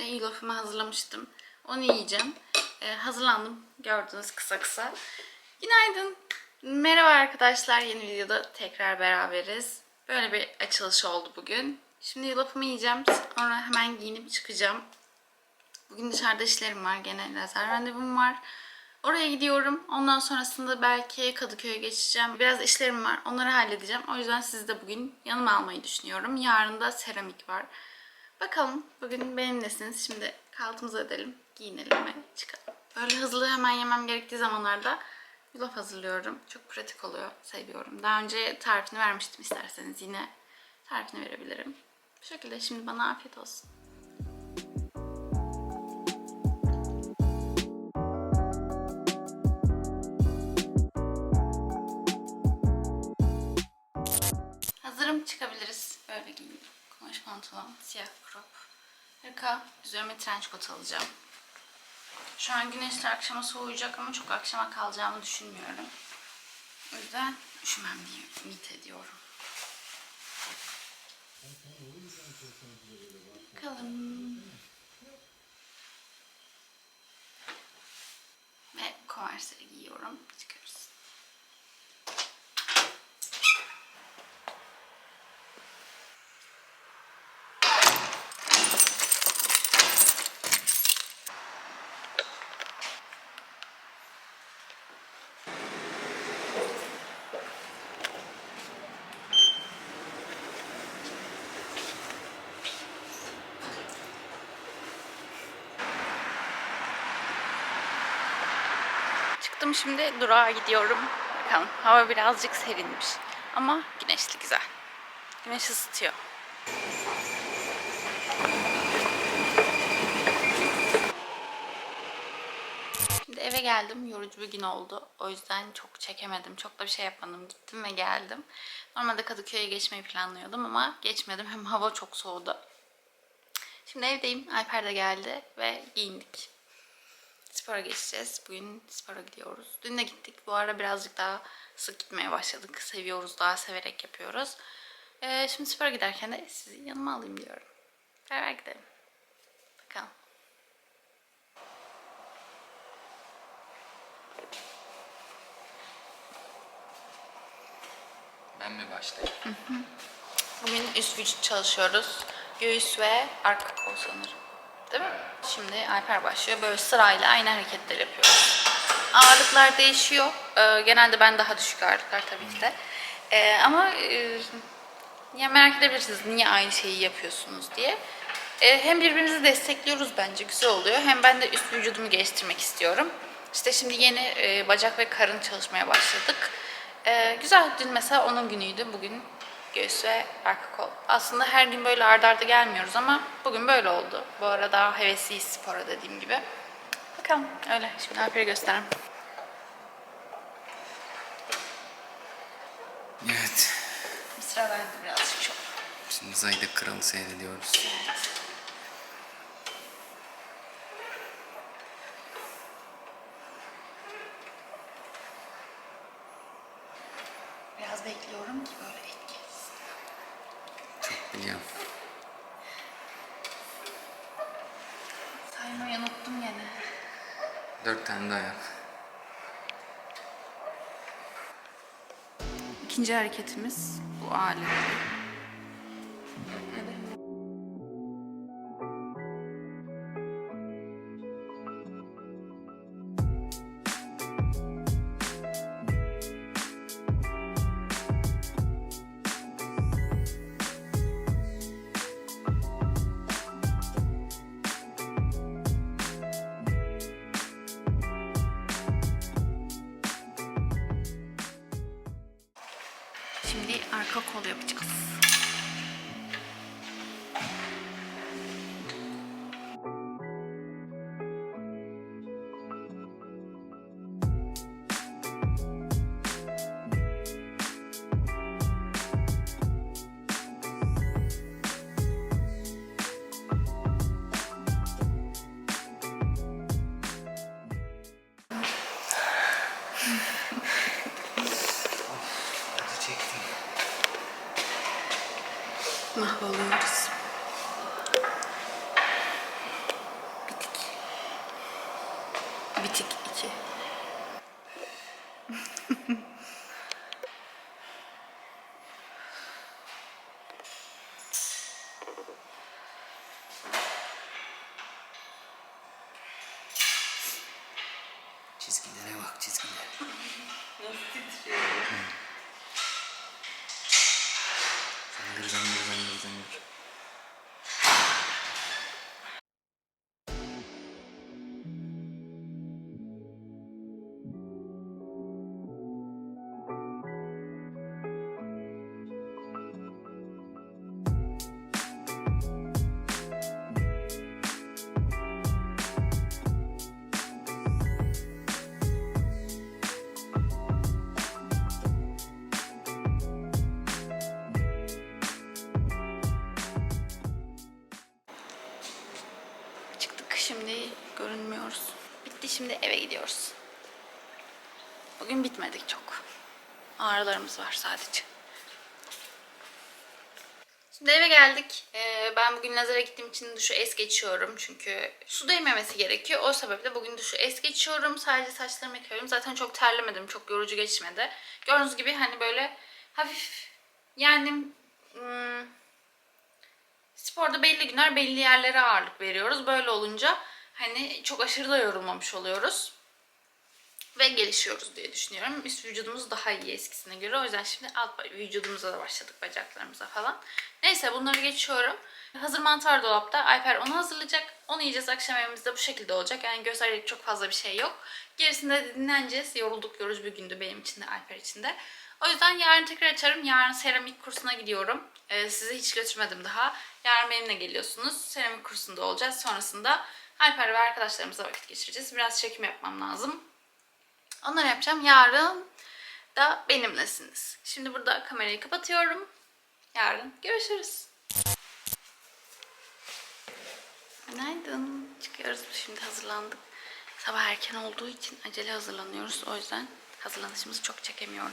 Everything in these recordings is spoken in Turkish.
Şimdi yulafımı hazırlamıştım. Onu yiyeceğim. Ee, hazırlandım. Gördünüz kısa kısa. Günaydın. Merhaba arkadaşlar. Yeni videoda tekrar beraberiz. Böyle bir açılış oldu bugün. Şimdi yulafımı yiyeceğim. Sonra hemen giyinip çıkacağım. Bugün dışarıda işlerim var. Gene lazer randevum var. Oraya gidiyorum. Ondan sonrasında belki Kadıköy'e geçeceğim. Biraz işlerim var. Onları halledeceğim. O yüzden sizi de bugün yanıma almayı düşünüyorum. Yarın da seramik var. Bakalım bugün benimlesiniz. Şimdi kaltımızı edelim, giyinelim ve çıkalım. Böyle hızlı hemen yemem gerektiği zamanlarda yulaf hazırlıyorum. Çok pratik oluyor. Seviyorum. Daha önce tarifini vermiştim isterseniz yine tarifini verebilirim. Bu şekilde şimdi bana afiyet olsun. Pantolon, siyah crop. Hırka, üzerime trench coat alacağım. Şu an güneşli akşama soğuyacak ama çok akşama kalacağımı düşünmüyorum. O yüzden üşümem diye ümit ediyorum. Bakalım. Ve konversleri giyiyorum. Çıkıyoruz. Çıktım şimdi durağa gidiyorum. Bakalım hava birazcık serinmiş. Ama güneşli güzel. Güneş ısıtıyor. Şimdi eve geldim. Yorucu bir gün oldu. O yüzden çok çekemedim. Çok da bir şey yapmadım. Gittim ve geldim. Normalde Kadıköy'e geçmeyi planlıyordum ama geçmedim. Hem hava çok soğudu. Şimdi evdeyim. Alper de geldi ve giyindik. Spora geçeceğiz. Bugün spora gidiyoruz. Dün de gittik. Bu ara birazcık daha sık gitmeye başladık. Seviyoruz, daha severek yapıyoruz. Ee, şimdi spora giderken de sizi yanıma alayım diyorum. Beraber gidelim. Bakalım. Ben mi başlayayım? Bugün üst vücut çalışıyoruz. Göğüs ve arka kol sanırım. Değil mi? Şimdi Alper başlıyor. Böyle sırayla aynı hareketler yapıyoruz. Ağırlıklar değişiyor. Ee, genelde ben daha düşük ağırlıklar tabii ki de. Ee, ama e, ya merak edebilirsiniz niye aynı şeyi yapıyorsunuz diye. Ee, hem birbirimizi destekliyoruz bence güzel oluyor. Hem ben de üst vücudumu geliştirmek istiyorum. İşte şimdi yeni e, bacak ve karın çalışmaya başladık. Ee, güzel. Dün mesela onun günüydü. Bugün göğüs ve arka kol. Aslında her gün böyle ardarda arda gelmiyoruz ama bugün böyle oldu. Bu arada hevesliyiz spora dediğim gibi. Bakalım öyle. Şimdi Alper'e göstereyim. Evet. Sıra bende birazcık çok. Şimdi Zayda Kralı seyrediyoruz. Biraz bekliyorum ki böyle biliyorum. Saymayı unuttum gene. Dört tane daha yap. İkinci hareketimiz bu alet. Şimdi arka kol yapacağız. 口つきんゃないわ口つきんだよ、ザングルザングルザングルザングル。Şimdi eve gidiyoruz. Bugün bitmedik çok. Ağrılarımız var sadece. Şimdi eve geldik. Ee, ben bugün lazere gittiğim için duşu es geçiyorum. Çünkü su değmemesi gerekiyor. O sebeple bugün duşu es geçiyorum. Sadece saçlarımı yıkıyorum. Zaten çok terlemedim. Çok yorucu geçmedi. Gördüğünüz gibi hani böyle hafif yani hmm, sporda belli günler belli yerlere ağırlık veriyoruz. Böyle olunca hani çok aşırı da yorulmamış oluyoruz. Ve gelişiyoruz diye düşünüyorum. Üst vücudumuz daha iyi eskisine göre. O yüzden şimdi alt vücudumuza da başladık. Bacaklarımıza falan. Neyse bunları geçiyorum. Hazır mantar dolapta. Alper onu hazırlayacak. Onu yiyeceğiz. Akşam evimizde bu şekilde olacak. Yani gösterecek çok fazla bir şey yok. Gerisinde de dinleneceğiz. Yorulduk yorucu bir gündü benim için de Alper için de. O yüzden yarın tekrar açarım. Yarın seramik kursuna gidiyorum. Ee, sizi hiç götürmedim daha. Yarın benimle geliyorsunuz. Seramik kursunda olacağız. Sonrasında Alper ve arkadaşlarımızla vakit geçireceğiz. Biraz çekim yapmam lazım. Onları yapacağım. Yarın da benimlesiniz. Şimdi burada kamerayı kapatıyorum. Yarın görüşürüz. Günaydın. Çıkıyoruz şimdi hazırlandık. Sabah erken olduğu için acele hazırlanıyoruz. O yüzden hazırlanışımızı çok çekemiyorum.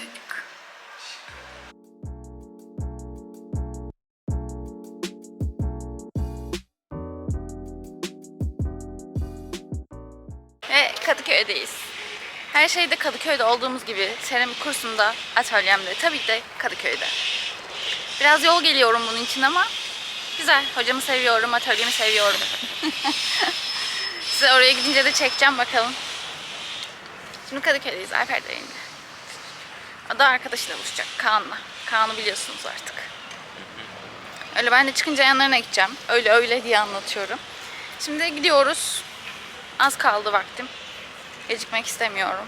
Çocuk. Ve Kadıköy'deyiz. Her şeyde Kadıköy'de olduğumuz gibi seramik kursunda, atölyemde tabii de Kadıköy'de. Biraz yol geliyorum bunun için ama güzel. Hocamı seviyorum, atölyemi seviyorum. Size oraya gidince de çekeceğim bakalım. Şimdi Kadıköy'deyiz, Alper de yayında. O da arkadaşıyla buluşacak, Kaan'la. Kaan'ı biliyorsunuz artık. Öyle ben de çıkınca yanlarına gideceğim. Öyle öyle diye anlatıyorum. Şimdi gidiyoruz. Az kaldı vaktim. Gecikmek istemiyorum.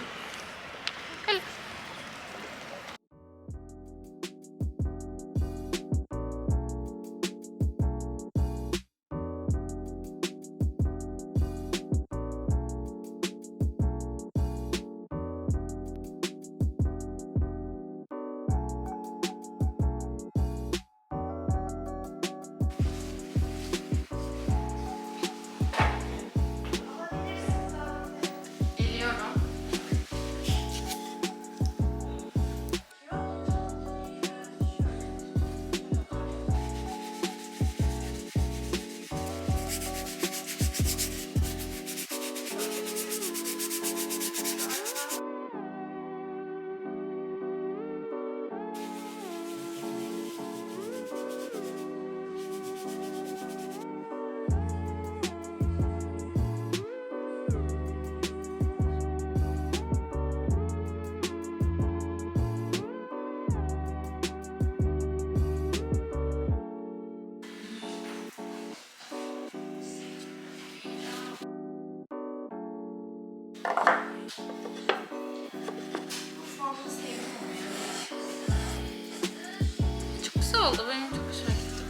Güzel oldu. Benim çok hoşuma gitti.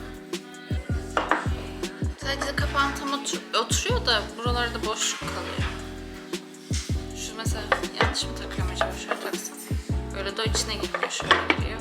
Sadece kapağın tam otur- oturuyor da buralarda boşluk kalıyor. Şu mesela yanlış mı takıyorum acaba? Şöyle taksam. Böyle de içine girmiyor. Şöyle giriyor.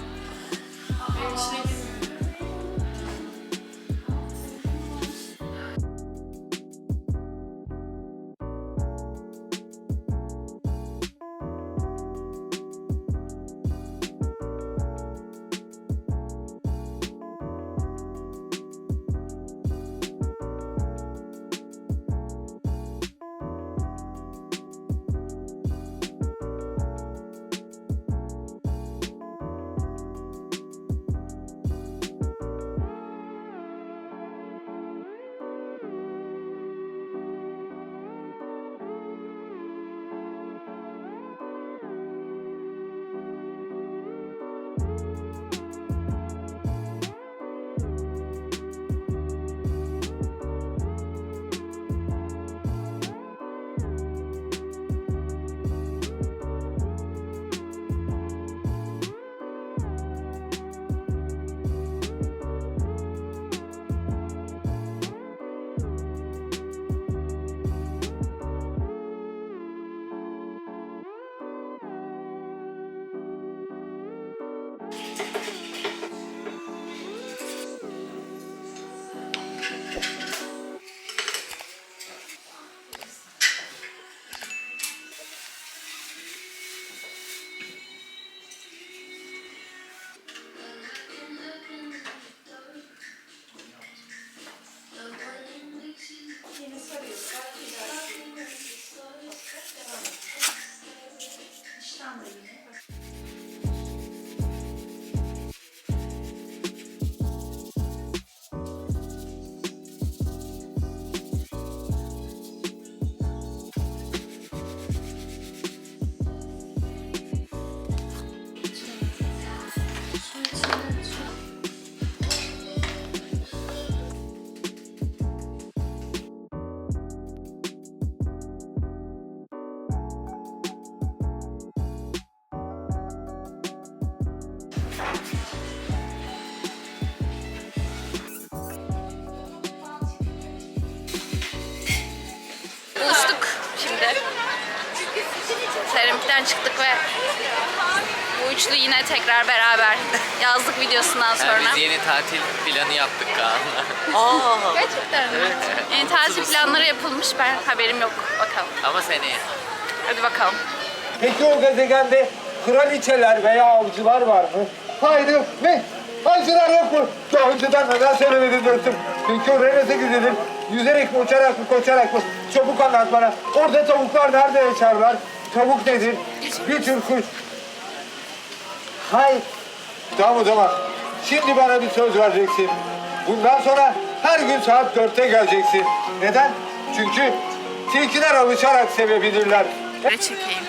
Şimdi. Seramikten çıktık ve bu üçlü yine tekrar beraber yazlık videosundan sonra. biz yeni tatil planı yaptık Kaan'la. Gerçekten mi? Yani tatil planları yapılmış ben haberim yok. Bakalım. Ama seneye. Hadi bakalım. Peki o gezegende kraliçeler veya avcılar var mı? Hayır, ne? Avcılar yok mu? Daha önceden neden söylemedin dostum? Peki oraya nasıl gidilir? Yüzerek mi, uçarak mı, koşarak mı? Çabuk anlat bana. Orada tavuklar nerede yaşarlar? Tavuk nedir? Bir tür kuş. Hayır. Tamam o zaman. Şimdi bana bir söz vereceksin. Bundan sonra her gün saat dörtte geleceksin. Neden? Çünkü tilkiler alışarak sevebilirler. Böyle çekeyim.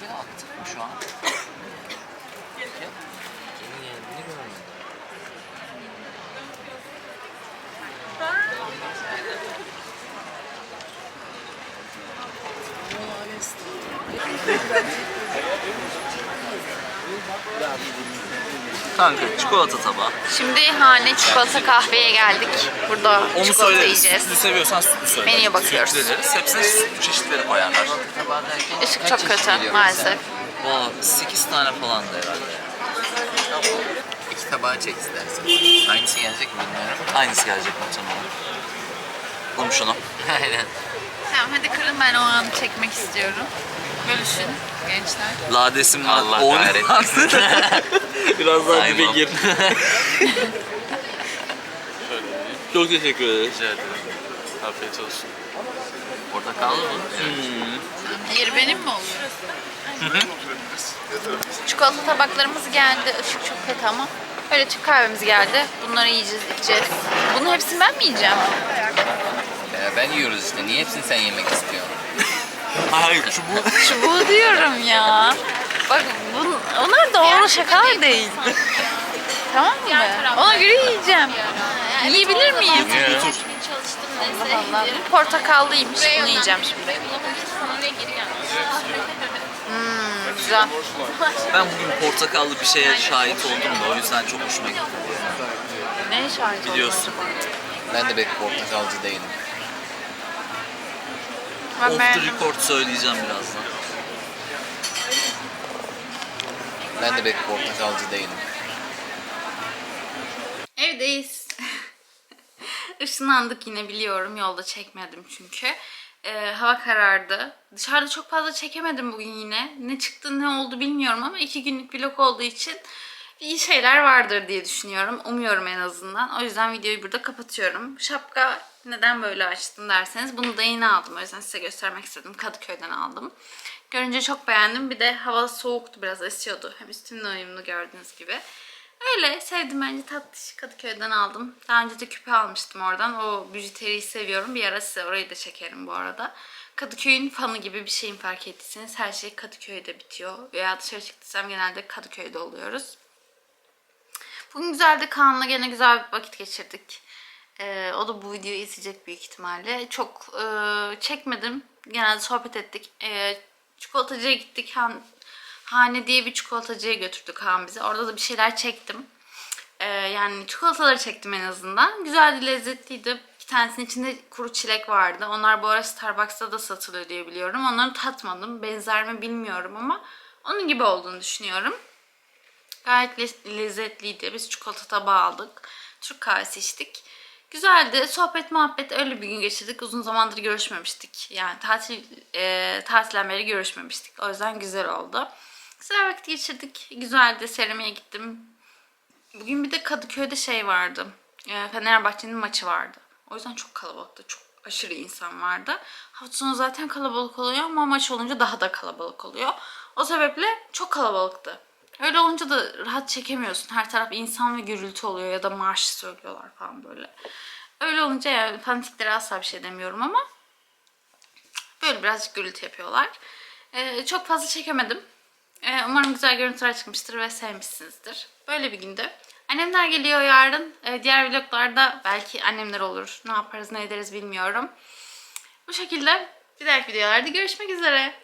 Bisiklet attık mı şu an? Yeni geldiğini. Kanka çikolata tabağı. Şimdi hane çikolata kahveye geldik. Burada Onu çikolata söyleriz. yiyeceğiz. Sütlü seviyorsan sütlü söyle. Menüye bakıyoruz. Sütlü deriz. Hepsine sütlü çeşitleri koyarlar. Işık çok kötü maalesef. Valla 8 tane falan da herhalde. İki tabağı çek istersen. Aynısı gelecek mi bilmiyorum. Aynısı gelecek muhtemelen. Oğlum şunu. Aynen. Tamam hadi kırın ben o anı çekmek istiyorum. Bölüşün gençler. Ladesim var. Allah O- kahretmesin. Biraz daha dibe gir. Çok teşekkür ederiz. Rica ederim. Afiyet olsun. Portakallı mı? Diğeri benim mi oluyor? Çikolata tabaklarımız geldi. Işık çok kötü ama. Öyle Türk kahvemiz geldi. Bunları yiyeceğiz, içeceğiz. Bunun hepsini ben mi yiyeceğim? Ya ben yiyoruz işte. Niye hepsini sen yemek istiyorsun? Hayır çubuğu. Çubuğu diyorum ya. Bak bun, onlar doğru şakalar değil. tamam mı? Ona göre yiyeceğim. Yiyebilir miyim? Götür. Allah Allah. Bu portakallıymış. Bunu yiyeceğim şimdi. Hmm, güzel. Ben bugün portakallı bir şeye şahit oldum da o yüzden çok hoşuma gitti. Ne şahit oldun Biliyorsun. Ben de pek portakalcı değilim. Ben Off the beğendim. record söyleyeceğim birazdan. Ben de pek portakalcı değilim. Evdeyiz. Işınlandık yine biliyorum. Yolda çekmedim çünkü. Ee, hava karardı. Dışarıda çok fazla çekemedim bugün yine. Ne çıktı ne oldu bilmiyorum ama iki günlük vlog olduğu için iyi şeyler vardır diye düşünüyorum. Umuyorum en azından. O yüzden videoyu burada kapatıyorum. Şapka neden böyle açtım derseniz bunu da yeni aldım. O yüzden size göstermek istedim. Kadıköy'den aldım. Görünce çok beğendim. Bir de hava soğuktu biraz esiyordu. Hem üstümle uyumlu gördüğünüz gibi. Öyle sevdim bence tatlış Kadıköy'den aldım. Daha önce de küpe almıştım oradan. O bijuteriyi seviyorum. Bir ara size orayı da çekerim bu arada. Kadıköy'ün fanı gibi bir şeyim fark ettiyseniz her şey Kadıköy'de bitiyor. Veya dışarı çıktıysam genelde Kadıköy'de oluyoruz. Bugün güzeldi. Kaan'la gene güzel bir vakit geçirdik. Ee, o da bu videoyu izleyecek büyük ihtimalle. Çok e, çekmedim. Genelde sohbet ettik. Ee, çikolatacıya gittik. Han, Hane diye bir çikolatacıya götürdü Kaan bizi. Orada da bir şeyler çektim. Ee, yani çikolataları çektim en azından. Güzeldi, lezzetliydi. Bir tanesinin içinde kuru çilek vardı. Onlar bu ara Starbucks'ta da satılıyor diye biliyorum. Onları tatmadım. Benzer mi bilmiyorum ama onun gibi olduğunu düşünüyorum. Gayet le- lezzetliydi. Biz çikolata tabağı aldık. Türk kahvesi içtik. Güzeldi. Sohbet muhabbet öyle bir gün geçirdik. Uzun zamandır görüşmemiştik. Yani tatil e, tatilden beri görüşmemiştik. O yüzden güzel oldu. Güzel vakit geçirdik. Güzeldi. Seramiğe gittim. Bugün bir de Kadıköy'de şey vardı. E, Fenerbahçe'nin maçı vardı. O yüzden çok kalabalıktı. Çok aşırı insan vardı. Hafta sonu zaten kalabalık oluyor ama maç olunca daha da kalabalık oluyor. O sebeple çok kalabalıktı. Öyle olunca da rahat çekemiyorsun. Her taraf insan ve gürültü oluyor ya da marş söylüyorlar falan böyle. Öyle olunca yani fanatiklere asla bir şey demiyorum ama böyle birazcık gürültü yapıyorlar. Ee, çok fazla çekemedim. Ee, umarım güzel görüntüler çıkmıştır ve sevmişsinizdir. Böyle bir gündü. Annemler geliyor yarın. Ee, diğer vloglarda belki annemler olur. Ne yaparız ne ederiz bilmiyorum. Bu şekilde bir dahaki videolarda görüşmek üzere.